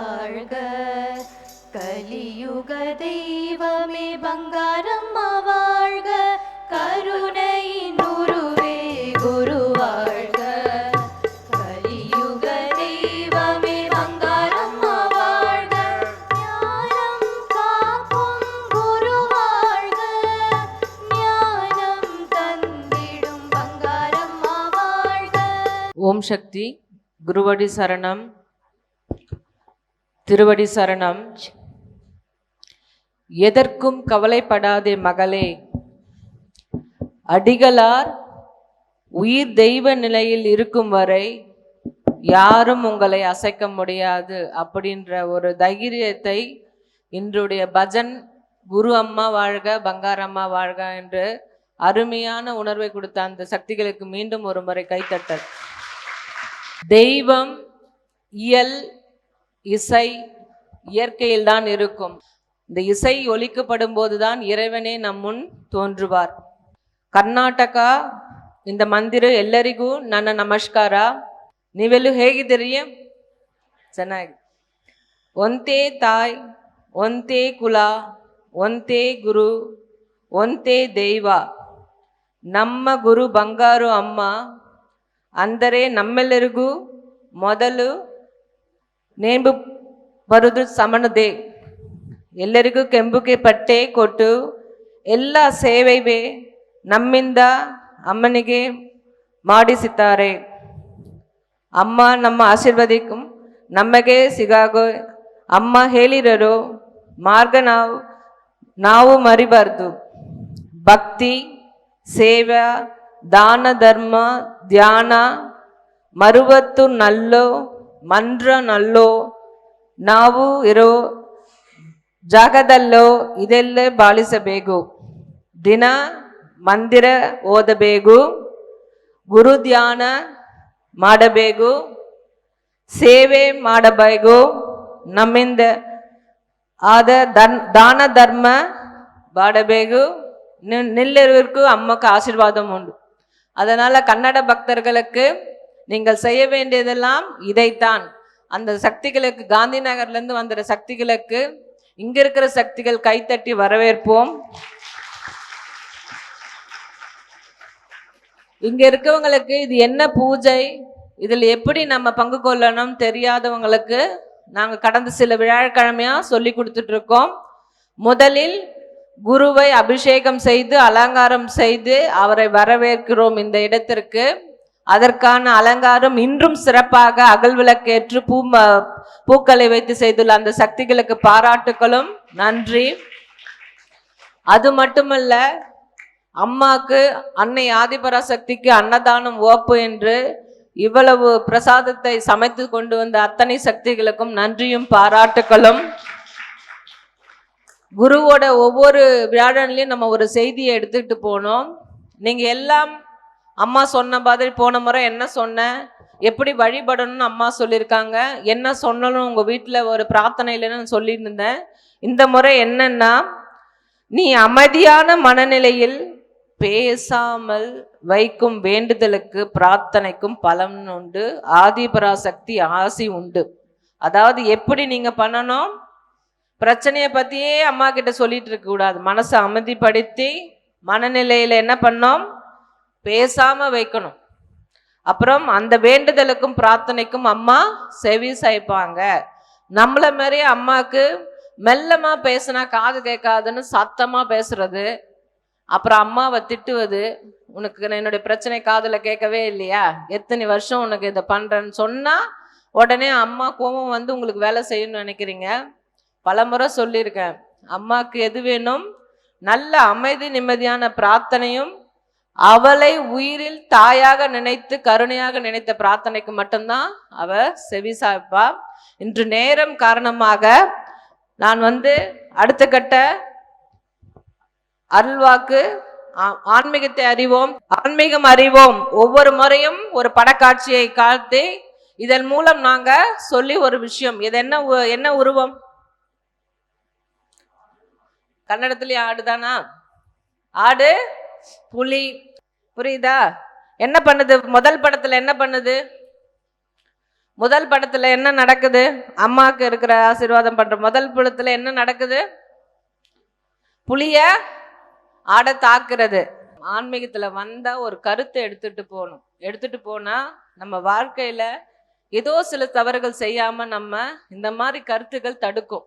வாழ்க கலியுக தெய்வமே பங்காரம்மா வாழ்க கருணை உருவே குரு வாழ்க கலியுக தெய்வமே பங்காரம்மா வாழ்க ஞானம் காக்கும் குரு வாழ்க ஞானம் தந்திடும் பங்காரம்மா வாழ்க ஓம் சக்தி. குருவடி சரணம். திருவடி சரணம். எதற்கும் கவலைப்படாதே மகளே. அடிகளார் உயிர் தெய்வ நிலையில் இருக்கும் வரை யாரும் உங்களை அசைக்க முடியாது அப்படின்ற ஒரு தைரியத்தை இன்றைய பஜன் குரு அம்மா வாழ்க பங்காரம்மா வாழ்க என்று அருமையான உணர்வை கொடுத்த அந்த சக்திகளுக்கு மீண்டும் ஒரு முறை கைத்தட்டல் தெய்வம் இயல் இசை இயற்கையில் தான் இருக்கும் இந்த இசை ஒலிக்கப்படும் போதுதான் இறைவனே நம் முன் தோன்றுவார் ಕರ್ನಾಟಕ ಇಂದ ಮಂದಿರ ಎಲ್ಲರಿಗೂ ನನ್ನ ನಮಸ್ಕಾರ ನೀವೆಲ್ಲೂ ಹೇಗಿದ್ದೀರಿ ಚೆನ್ನಾಗಿ ಒಂದೇ ತಾಯ್ ಒಂದೇ ಕುಲ ಒಂದೇ ಗುರು ಒಂದೇ ದೈವ ನಮ್ಮ ಗುರು ಬಂಗಾರು ಅಮ್ಮ ಅಂದರೆ ನಮ್ಮೆಲ್ಲರಿಗೂ ಮೊದಲು ನೇಮು ಬರೋದು ಸಮಣದೆ. ಎಲ್ಲರಿಗೂ ಕೆಂಬುಗೆ ಪಟ್ಟೆ ಕೊಟ್ಟು ಎಲ್ಲ ಸೇವೆವೆ ನಮ್ಮಿಂದ ಅಮ್ಮನಿಗೆ ಮಾಡಿಸುತ್ತಾರೆ ಅಮ್ಮ ನಮ್ಮ ಆಶೀರ್ವಾದಕ್ಕೂ ನಮಗೆ ಸಿಗಾಗೋ ಅಮ್ಮ ಹೇಳಿರರು, ಮಾರ್ಗ ನಾವು ನಾವು ಮರಿಬಾರ್ದು. ಭಕ್ತಿ, ಸೇವೆ, ದಾನ, ಧರ್ಮ, ಧ್ಯಾನ, ಮರುವತ್ತು ನಲ್ಲೋ ಮಂದ್ರ ನಲ್ಲೋ ನಾವು ಇರೋ ಜಾಗದಲ್ಲೋ ಇದೆಲ್ಲ ಬಾಳಿಸಬೇಕು ದಿನ ಮಂದಿರ ಓದಬೇಕು ಗುರು ಧ್ಯಾನ ಮಾಡಬೇಕು ಸೇವೆ ಮಾಡಬೇಕು ನಮ್ಮಿಂದ ಆದ ದನ್ ದಾನ ಧರ್ಮ ಮಾಡಬೇಕು நில்லருக்கு அம்மாக்கு ஆசீர்வாதம் உண்டு அதனால கன்னட பக்தர்களுக்கு நீங்கள் செய்ய வேண்டியதெல்லாம் இதைத்தான். அந்த சக்திகளுக்கு காந்தி நகர்லேருந்து வந்துடுற வந்த சக்திகளுக்கு இங்கே இருக்கிற சக்திகள் கைத்தட்டி வரவேற்போம். இங்கே இருக்கவங்களுக்கு இது என்ன பூஜை? இதில் எப்படி நம்ம பங்கு கொள்ளணும் தெரியாதவங்களுக்கு நாங்கள் கடந்த சில வியாழக்கிழமையா சொல்லி கொடுத்துட்ருக்கோம். முதலில் குருவை அபிஷேகம் செய்து அலங்காரம் செய்து அவரை வரவேற்கிறோம் இந்த இடத்திற்கு. அதற்கான அலங்காரம் இன்றும் சிறப்பாக அகல் விளக்கேற்று பூ ம- பூக்களை வைத்து செய்துள்ள அந்த சக்திகளுக்கு பாராட்டுகளும். நன்றி. அது மட்டுமல்ல அம்மாக்கு அன்னை ஆதிபராசக்திக்கு அன்னதானம் ஓப்பு என்று இவ்வளவு பிரசாதத்தை சமைத்து கொண்டு வந்த அத்தனை சக்திகளுக்கும் நன்றியும் பாராட்டுகளும். குருவோட ஒவ்வொரு வியாழன்லையும் நம்ம ஒரு செய்தியை எடுத்துக்கிட்டு போனோம். நீங்கள் எல்லாம் அம்மா சொன்ன மாதிரி போன முறை என்ன சொன்னேன் எப்படி வழிபடணும்னு அம்மா சொல்லியிருக்காங்க. என்ன சொன்னாலும் உங்கள் வீட்டில் ஒரு பிரார்த்தனையிலன்னு நான் சொல்லியிருந்தேன். இந்த முறை என்னன்னா நீ அமைதியான மனநிலையில் பேசாமல் வைக்கும் வேண்டுதலுக்கு பிரார்த்தனைக்கும் பலன் உண்டு. ஆதிபராசக்தி ஆசி உண்டு. அதாவது எப்படி நீங்கள் பண்ணணும்? பிரச்சனையை பற்றியே அம்மா கிட்ட சொல்லிட்டு இருக்க கூடாது. மனசை அமைதிப்படுத்தி மனநிலையில் என்ன பண்ணோம்? பேசாம வைக்கணும். அப்புறம் அந்த வேண்டுதலுக்கும் பிரார்த்தனைக்கும் அம்மா செவி சாய்ப்பாங்க. நம்மள மாதிரி அம்மாவுக்கு மெல்லமா பேசினா காது கேட்காதுன்னு சத்தமா பேசுறது அப்புறம் அம்மாவை திட்டுவது உனக்கு நான் என்னுடைய பிரச்சனை காதுல கேட்கவே இல்லையா? எத்தனை வருஷம் உனக்கு இதை பண்றேன்னு சொன்னா உடனே அம்மா கோபம் வந்து உங்களுக்கு வேலை செய்யணும்னு நினைக்கிறீங்க? பலமுறை சொல்லியிருக்கேன். அம்மாவுக்கு எது வேணும்? நல்ல அமைதி நிம்மதியான பிரார்த்தனையும் அவளை உயிரில் தாயாக நினைத்து கருணையாக நினைத்த பிரார்த்தனைக்கு மட்டும்தான் அவ செவி சாய்ப்பா. இன்று நேரம் காரணமாக நான் வந்து அடுத்த கட்ட அருள்வாக்கு ஆ- ஆன்மீகத்தை அறிவோம் ஆன்மீகம் அறிவோம். ஒவ்வொரு முறையும் ஒரு படக்காட்சியை காட்டி இதன் மூலம் நாங்க சொல்லி ஒரு விஷயம். இது என்ன உ- என்ன உருவம்? கன்னடத்துலயும் ஆடுதானா? ஆடு புலி புரியுதா? என்ன பண்ணுது? முதல் படத்துல என்ன பண்ணுது? முதல் படத்துல என்ன நடக்குது? அம்மாவுக்கு இருக்கிற ஆசீர்வாதம் பண்ற முதல் படத்துல என்ன நடக்குது? புளிய ஆட தாக்குறது. ஆன்மீகத்துல வந்தா ஒரு கருத்தை எடுத்துட்டு போகணும். எடுத்துட்டு போனா நம்ம வாழ்க்கையில ஏதோ சில தவறுகள் செய்யாம நம்ம இந்த மாதிரி கருத்துக்கள் தடுக்கும்.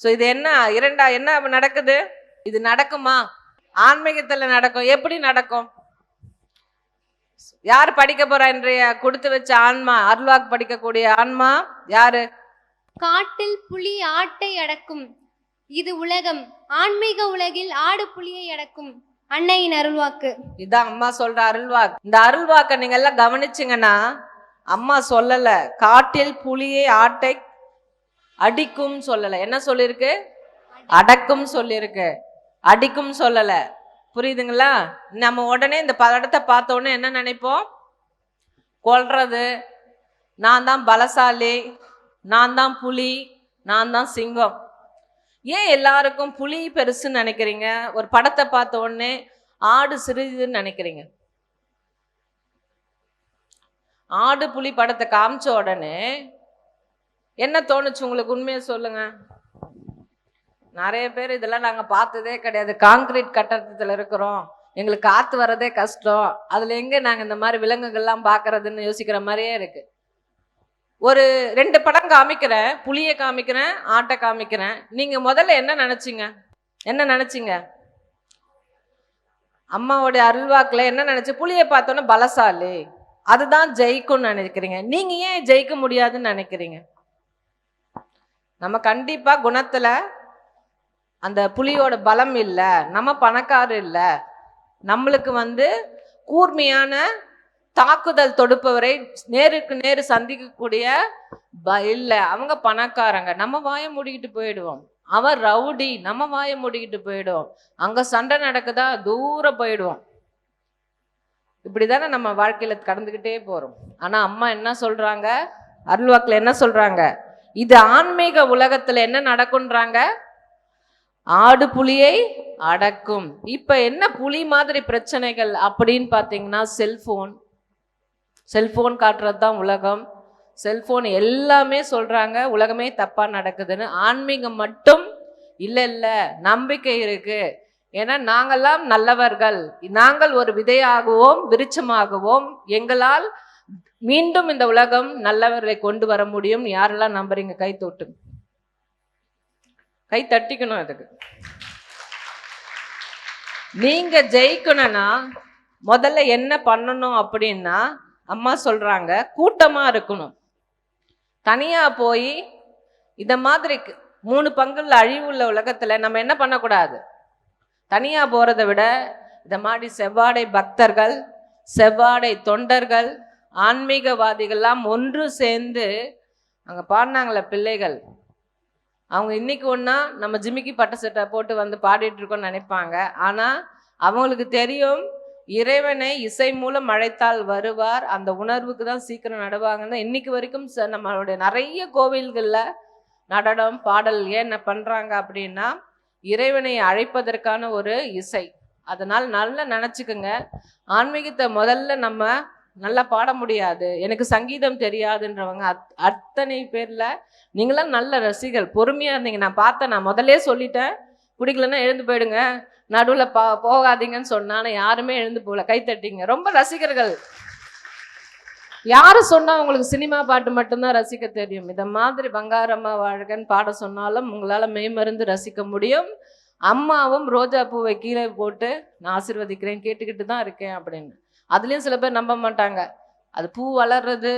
ஸோ இது என்ன? இரண்டா என்ன நடக்குது? இது நடக்குமா? ஆன்மீகத்துல நடக்கும். எப்படி நடக்கும்? யார் படிக்க போறா இன்றைய கொடுத்து வச்ச ஆன்மா அருள்வாக்கு படிக்கக்கூடிய ஆன்மா யாரு? காட்டில் புலி ஆட்டை அடக்கும். இது உலகம். ஆன்மீக உலகில் ஆடு புலியை அடக்கும். அன்னையின் அருள்வாக்கு. இதான் அம்மா சொல்ற அருள்வாக்கு. இந்த அருள்வாக்க நீங்க எல்லாம் கவனிச்சீங்கன்னா அம்மா சொல்லல. காட்டில் புலியை ஆட்டை அடிக்கும் சொல்லல. என்ன சொல்லிருக்கு அடக்கும் சொல்லியிருக்கு. அடிக்கும் சொல்லல. புரியுதுங்களா? நம்ம உடனே இந்த படத்தை பார்த்தோன்னே என்ன நினைப்போம்? கொல்றது. நான் தான் பலசாலி. நான் தான் புலி. நான் தான் சிங்கம். ஏன் எல்லாருக்கும் புலி பெருசுன்னு நினைக்கிறீங்க? ஒரு படத்தை பார்த்த உடனே ஆடு சிறிதுன்னு நினைக்கிறீங்க. ஆடு புலி படத்தை காமிச்ச உடனே என்ன தோணுச்சு உங்களுக்கு? உண்மையை சொல்லுங்க. நிறைய பேர் இதெல்லாம் நாங்கள் பார்த்ததே கிடையாது. காங்கிரீட் கட்டடத்தில் இருக்கிறோம். எங்களுக்கு காற்று வர்றதே கஷ்டம். அதில் எங்கே நாங்கள் இந்த மாதிரி விலங்குகள்லாம் பார்க்கறதுன்னு யோசிக்கிற மாதிரியே இருக்குது ஒரு ரெண்டு படம் காமிக்கிறேன். புளியை காமிக்கிறேன் ஆட்டை காமிக்கிறேன். நீங்கள் முதல்ல என்ன நினச்சிங்க? என்ன நினச்சிங்க? அம்மாவோடைய அருள்வாக்கில் என்ன நினச்சி? புளியை பார்த்தோன்னே பலசாலி. அதுதான் ஜெயிக்கும்னு நினைக்கிறீங்க. நீங்கள் ஏன் ஜெயிக்க முடியாதுன்னு நினைக்கிறீங்க? நம்ம கண்டிப்பாக குணத்தில் அந்த புலியோட பலம் இல்லை நம்ம பணக்காரர் இல்லை நம்மளுக்கு வந்து கூர்மையான தாக்குதல் தொடுப்பவரை நேருக்கு நேரு சந்திக்கக்கூடிய ப- இல்லை அவங்க பணக்காரங்க. நம்ம வாயை மூடிக்கிட்டு போயிடுவோம். அவன் ரவுடி நம்ம வாயை மூடிக்கிட்டு போயிடுவோம். அங்கே சண்டை நடக்குதா தூரம் போயிடுவோம். இப்படிதானே நம்ம வாழ்க்கையில் கடந்துக்கிட்டே போகிறோம் ஆனால் அம்மா என்ன சொல்கிறாங்க அருள்வாக்கில் என்ன சொல்கிறாங்க இது ஆன்மீக உலகத்தில் என்ன நடக்குன்றாங்க? ஆடு புலியை அடக்கும். இப்போ என்ன புலி மாதிரி பிரச்சனைகள் அப்படின்னு பார்த்தீங்கன்னா செல்ஃபோன் செல்ஃபோன் காட்டுறது தான் உலகம். செல்ஃபோன் எல்லாமே சொல்கிறாங்க உலகமே தப்பாக நடக்குதுன்னு. ஆன்மீகம் மட்டும் இல்லை இல்லை நம்பிக்கை இருக்குது ஏன்னா நாங்கள்லாம் நல்லவர்கள். நாங்கள் ஒரு விதையாகுவோம் விருட்சமாகுவோம். எங்களால் மீண்டும் இந்த உலகம் நல்லவர்களை கொண்டு வர முடியும். யாரெல்லாம் நம்புறீங்க கை தொட்டு. கை தட்டிக்கணும் அதுக்கு. நீங்க ஜெயிக்கணும்னா முதல்ல என்ன பண்ணணும் அப்படின்னா அம்மா சொல்றாங்க கூட்டமா இருக்கணும். தனியா போய் இந்த மாதிரி மூணு மூணு அழிவு அழிவுள்ள உலகத்துல நம்ம என்ன பண்ணக்கூடாது? தனியா போறதை விட இந்த மாதிரி செவ்வாடை பக்தர்கள் செவ்வாடை தொண்டர்கள் ஆன்மீகவாதிகள்லாம் ஒன்று சேர்ந்து அங்கே பாடினாங்களே பிள்ளைகள். அவங்க இன்னைக்கு ஒன்றா நம்ம ஜிமிக்கி பட்ட சட்டை போட்டு வந்து பாடிட்டு இருக்கோம்னு நினைப்பாங்க. ஆனால் அவங்களுக்கு தெரியும் இறைவனை இசை மூலம் அழைத்தால் வருவார். அந்த உணர்வுக்கு தான் சீக்கிரம் நடுவாங்கன்னு இன்னைக்கு வரைக்கும் ச- நம்மளுடைய நிறைய கோவில்களில் நடனம் பாடல் ஏன் என்ன பண்ணுறாங்க அப்படின்னா இறைவனை அழைப்பதற்கான ஒரு இசை. அதனால் நல்லா நினச்சிக்கோங்க. ஆன்மீகத்தை முதல்ல நம்ம நல்லா பாட முடியாது. எனக்கு சங்கீதம் தெரியாதுன்றவங்க அத் அத்தனை பேரில் நீங்களாம் நல்ல ரசிகர். பொறுமையாக இருந்தீங்க. நான் பார்த்தேன் நான் முதல்லே சொல்லிட்டேன். பிடிக்கலன்னா எழுந்து போயிடுங்க. நடுவில் பா போகாதீங்கன்னு சொன்னா யாருமே எழுந்து போகல. கை தட்டிங்க. ரொம்ப ரசிகர்கள். யார் சொன்னால் உங்களுக்கு சினிமா பாட்டு மட்டும்தான் ரசிக்க தெரியும். இதை மாதிரி பங்காரம்மா வாழ்கன்னு பாட சொன்னாலும் உங்களால் மெய்மருந்து ரசிக்க முடியும். அம்மாவும் ரோஜா பூவை கீழே போட்டு நான் ஆசிர்வதிக்கிறேன் கேட்டுக்கிட்டு தான் இருக்கேன் அப்படின்னு. அதுலேயும் சில பேர் நம்ப மாட்டாங்க. அது பூ வளர்றது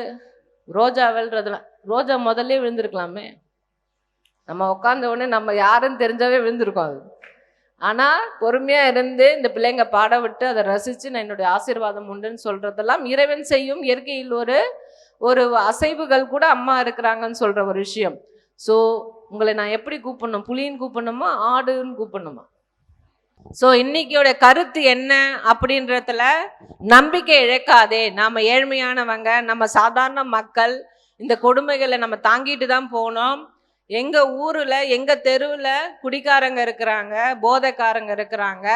ரோஜா வெல்றதுலாம் ரோஜா முதல்ல விழுந்திருக்கலாமே. நம்ம உட்காந்த உடனே நம்ம யாருன்னு தெரிஞ்சாவே விழுந்திருக்கோம் அது. ஆனால் பொறுமையாக இருந்து இந்த பிள்ளைங்க பாட விட்டு அதை ரசித்து நான் என்னுடைய ஆசீர்வாதம் உண்டுன்னு சொல்கிறதெல்லாம் இறைவன் செய்யும். இயற்கையில் ஒரு ஒரு அசைவுகள் கூட அம்மா இருக்கிறாங்கன்னு சொல்கிற ஒரு விஷயம். ஸோ உங்களை நான் எப்படி கூப்பிடணும்? புலின்னு கூப்பிடணுமா? ஆடுன்னு கூப்பிடணுமா? ஸோ இன்னைக்கியோட கருத்து என்ன அப்படின்றதுல நம்பிக்கை இழக்காதே. நாம் ஏழ்மையானவங்க நம்ம சாதாரண மக்கள் இந்த கொடுமைகளை நம்ம தாங்கிட்டு தான் போனோம். எங்கள் ஊரில் எங்கள் தெருவில் குடிக்காரங்க இருக்கிறாங்க போதைக்காரங்க இருக்கிறாங்க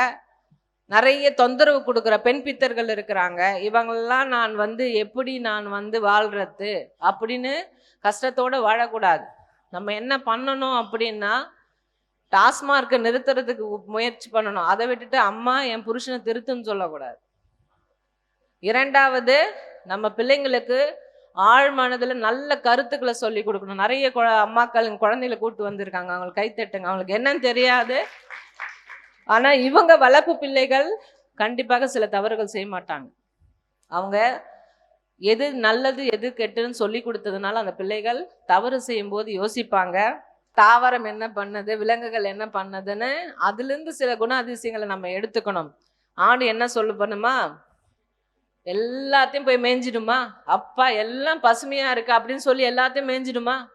நிறைய தொந்தரவு கொடுக்குற பெண் பித்தர்கள் இருக்கிறாங்க. இவங்களெல்லாம் நான் வந்து எப்படி நான் வந்து வாழ்கிறது அப்படின்னு கஷ்டத்தோடு வாழக்கூடாது. நம்ம என்ன பண்ணணும் அப்படின்னா டாஸ்மார்க்கை நிறுத்துறதுக்கு முயற்சி பண்ணணும். அதை விட்டுட்டு அம்மா என் புருஷனை திருத்துன்னு சொல்லக்கூடாது. இரண்டாவது நம்ம பிள்ளைங்களுக்கு ஆழ் மனதில் நல்ல கருத்துக்களை சொல்லி கொடுக்கணும். நிறைய குழ அம்மாக்கள் குழந்தைகளை கூட்டு வந்திருக்காங்க. அவங்களுக்கு கைத்தட்டுங்க அவங்களுக்கு என்னன்னு தெரியாது. ஆனால் இவங்க வளர்ப்பு பிள்ளைகள் கண்டிப்பாக சில தவறுகள் செய்ய மாட்டாங்க. அவங்க எது நல்லது எது கெட்டுன்னு சொல்லி கொடுத்ததுனால அந்த பிள்ளைகள் தவறு செய்யும்போது யோசிப்பாங்க. தாவரம் என்ன பண்ணுது விலங்குகள் என்ன பண்ணுதுன்னு அதுலேருந்து சில குண அதிசயங்களை நம்ம எடுத்துக்கணும். ஆடு என்ன சொல்லு பண்ணுமா? எல்லாத்தையும் போய் மேய்ஞ்சிடுமா? அப்பா எல்லாம் பசுமையாக இருக்கு அப்படின்னு சொல்லி எல்லாத்தையும் மேய்ஞ்சிடுமா?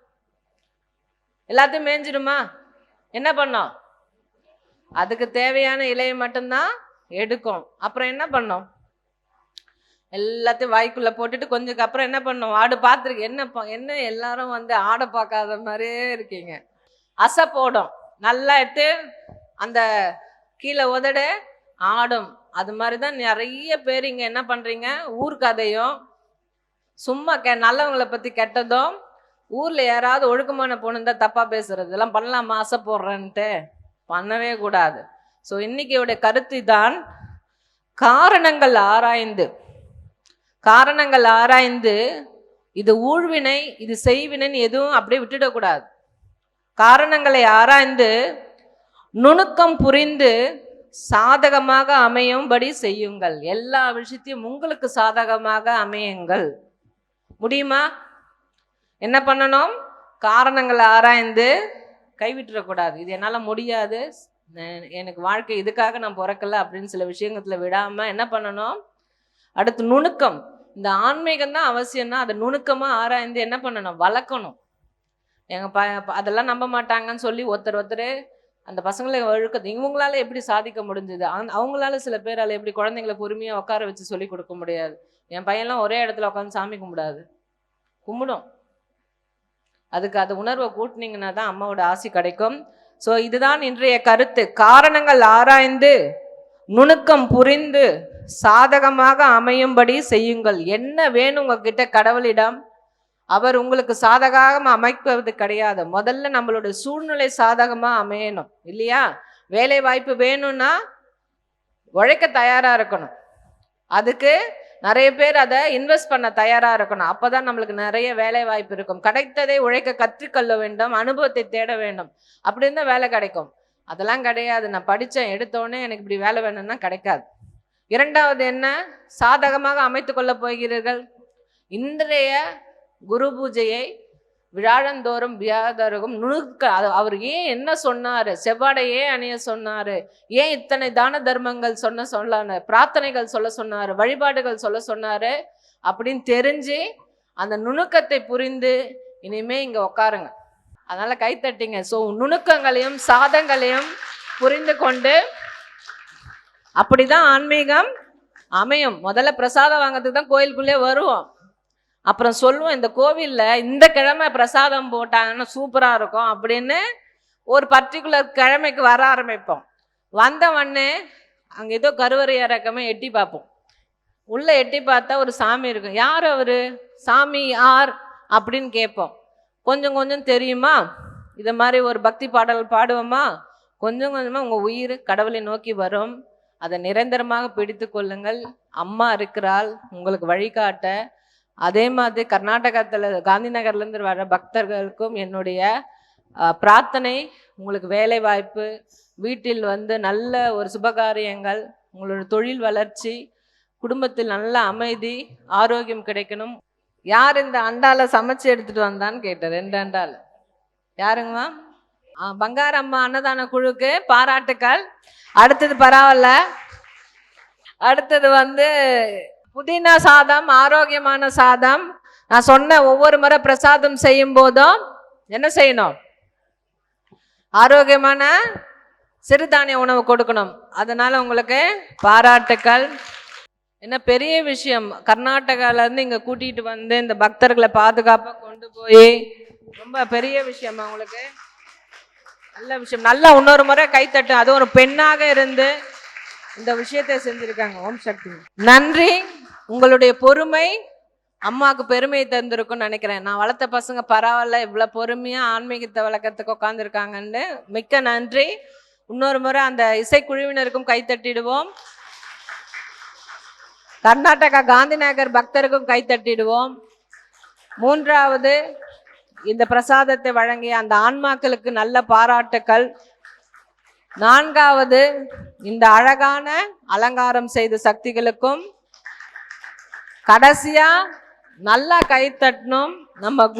எல்லாத்தையும் மேய்ஞ்சிடுமா? என்ன பண்ணோம்? அதுக்கு தேவையான இலையை மட்டும்தான் எடுக்கும். அப்புறம் என்ன பண்ணோம்? எல்லாத்தையும் வாய்க்குள்ள போட்டுட்டு கொஞ்சம் அப்புறம் என்ன பண்ணோம்? ஆடு பார்த்துருக்கு. என்ன என்ன எல்லாரும் வந்து ஆடை பார்க்காத மாதிரியே இருக்கீங்க. அசை போடும். நல்லா எடுத்து அந்த கீழே உதடு ஆடும். அது மாதிரி தான் நிறைய பேர் இங்கே என்ன பண்ணுறீங்க ஊர் கதையும் சும்மா கெ நல்லவங்களை பற்றி கெட்டதும் ஊரில் யாராவது ஒழுக்கமான பொண்ணு இருந்தால் தப்பாக பேசுறது. இதெல்லாம் பண்ணலாமா? ஆசை போடுறேன்ட்டு. பண்ணவே கூடாது. ஸோ இன்னைக்கியோட கருத்து தான் காரணங்கள் ஆராய்ந்து. காரணங்கள் ஆராய்ந்து இது ஊழ்வினை இது செய்வினைன்னு எதுவும் அப்படியே விட்டுடக்கூடாது. காரணங்களை ஆராய்ந்து நுணுக்கம் புரிந்து சாதகமாக அமையும்படி செய்யுங்கள். எல்லா விஷயத்தையும் உங்களுக்கு சாதகமாக அமையுங்கள். முடியுமா? என்ன பண்ணணும்? காரணங்களை ஆராய்ந்து கைவிட்டுறக்கூடாது. இது என்னால் முடியாது. எனக்கு வாழ்க்கை இதுக்காக நான் பிறக்கல அப்படின்னு சில விஷயங்கத்துல விடாமல் என்ன பண்ணணும்? அடுத்து நுணுக்கம். இந்த ஆன்மீகம் தான் அவசியம்னா அதை நுணுக்கமாக ஆராய்ந்து என்ன பண்ணணும்? வளர்க்கணும். எங்கள் ப அதெல்லாம் நம்ப மாட்டாங்கன்னு சொல்லி ஒருத்தர் ஒருத்தர் அந்த பசங்களை ஒழுக்கத்தை இவங்களால எப்படி சாதிக்க முடிஞ்சது? அவங்களால சில பேரால் எப்படி குழந்தைங்களை பொறுமையாக உட்கார வச்சு சொல்லி கொடுக்க முடியாது. என் பையன்லாம் ஒரே இடத்துல உட்காந்து சாமி கும்பிடாது. கும்பிடும். அதுக்கு அது உணர்வை கூட்டினீங்கன்னா தான் அம்மாவோட ஆசி கிடைக்கும். ஸோ இதுதான் இன்றைய கருத்து. காரணங்கள் ஆராய்ந்து நுணுக்கம் புரிந்து சாதகமாக அமையும்படி செய்யுங்கள். என்ன வேணும் உங்ககிட்ட கடவுளிடம்? அவர் உங்களுக்கு சாதகமாக அமைப்பது கிடையாது. முதல்ல நம்மளோட சூழ்நிலை சாதகமாக அமையணும் இல்லையா? வேலை வாய்ப்பு வேணும்னா உழைக்க தயாராக இருக்கணும். அதுக்கு நிறைய பேர் அதை இன்வெஸ்ட் பண்ண தயாராக இருக்கணும். அப்போ தான் நம்மளுக்கு நிறைய வேலை வாய்ப்பு இருக்கும். கிடைத்ததை உழைக்க கற்றுக்கொள்ள வேண்டும் அனுபவத்தை தேட வேண்டும். அப்படின்னு தான் வேலை கிடைக்கும். அதெல்லாம் கிடையாது. நான் படித்தேன் எடுத்தோடனே எனக்கு இப்படி வேலை வேணும்னா கிடைக்காது. இரண்டாவது என்ன? சாதகமாக அமைத்து கொள்ளப் போகிறீர்கள். இன்றைய குரு பூஜையை விழாழந்தோறும் வியாதரகம் நுணுக்க அவர் ஏன் என்ன சொன்னார்? செவ்வாடை ஏன் அணிய சொன்னார்? ஏன் இத்தனை தான தர்மங்கள் சொன்ன சொல்லான பிரார்த்தனைகள் சொல்ல சொன்னார் வழிபாடுகள் சொல்ல சொன்னார் அப்படின்னு தெரிஞ்சு அந்த நுணுக்கத்தை புரிந்து இனிமே இங்கே உட்காருங்க அதனால் கைத்தட்டிங்க ஸோ நுணுக்கங்களையும் சாதங்களையும் புரிந்து கொண்டு அப்படிதான் ஆன்மீகம் அமையும். முதல்ல பிரசாதம் வாங்கிறதுக்கு தான் கோயிலுக்குள்ளே வருவோம். அப்புறம் சொல்லுவோம் இந்த கோவிலில் இந்த கிழமை பிரசாதம் போட்டாங்கன்னா சூப்பராக இருக்கும் அப்படின்னு ஒரு பர்டிகுலர் கிழமைக்கு வர ஆரம்பிப்போம். வந்த உடனே ஏதோ கருவறை இறக்கமே எட்டி பார்ப்போம். உள்ளே எட்டி பார்த்தா ஒரு சாமி இருக்கும். யார் அவர்? சாமி யார் அப்படின்னு கேட்போம். கொஞ்சம் கொஞ்சம் தெரியுமா? இதை மாதிரி ஒரு பக்தி பாடல் பாடுவோமா? கொஞ்சம் கொஞ்சமாக உங்கள் உயிர் கடவுளை நோக்கி வரும். அதை நிரந்தரமாக பிடித்து கொள்ளுங்கள். அம்மா இருக்கிறாள். உங்களுக்கு வழிகாட்ட அதே மாதிரி கர்நாடகத்தில் காந்தி நகர்லேருந்து வர பக்தர்களுக்கும் என்னுடைய பிரார்த்தனை உங்களுக்கு வேலை வாய்ப்பு வீட்டில் வந்து நல்ல ஒரு சுபகாரியங்கள் உங்களோட தொழில் வளர்ச்சி குடும்பத்தில் நல்ல அமைதி ஆரோக்கியம் கிடைக்கணும். யார் இந்த அண்டால சமைச்சு எடுத்துட்டு வந்தான்னு கேட்டேன் ரெண்டு அண்டால். யாருங்கம்மா பங்காரம்மா அன்னதான குழுக்கு பாராட்டுக்கள். அடுத்தது பரவாயில்ல. அடுத்தது வந்து புதினா சாதம் ஆரோக்கியமான சாதம். நான் சொன்ன ஒவ்வொரு முறை பிரசாதம் செய்யும் போதும் என்ன செய்யணும்? ஆரோக்கியமான சிறுதானிய உணவு கொடுக்கணும். அதனால உங்களுக்கு பாராட்டுக்கள். என்ன பெரிய விஷயம். கர்நாடகாவிலேருந்து இங்கே கூட்டிகிட்டு வந்து இந்த பக்தர்களை பாதுகாப்பாக கொண்டு போய் ரொம்ப பெரிய விஷயம் உங்களுக்கு. நல்ல விஷயம். நல்லா இன்னொரு முறை கைத்தட்டு அது ஒரு பெண்ணாக இருந்து இந்த விஷயத்தை செஞ்சுருக்காங்க. ஓம் சக்தி. நன்றி. உங்களுடைய பொறுமை அம்மாவுக்கு பெருமையை தந்திருக்கும்னு நினைக்கிறேன். நான் வளர்த்த பசங்க பரவாயில்ல இவ்வளோ பொறுமையாக ஆன்மீகத்தை வளர்க்கறதுக்கு உட்காந்துருக்காங்கன்னு மிக்க நன்றி. இன்னொரு முறை அந்த இசைக்குழுவினருக்கும் கைத்தட்டிடுவோம் கர்நாடகா காந்திநகர் பக்தருக்கும் கைத்தட்டிடுவோம் மூன்றாவது இந்த பிரசாதத்தை வழங்கிய அந்த ஆன்மாக்களுக்கு நல்ல பாராட்டுக்கள். நான்காவது இந்த அழகான அலங்காரம் செய்த சக்திகளுக்கும் கடைசியா நல்லா கை தட்டணும். நம்ம குரு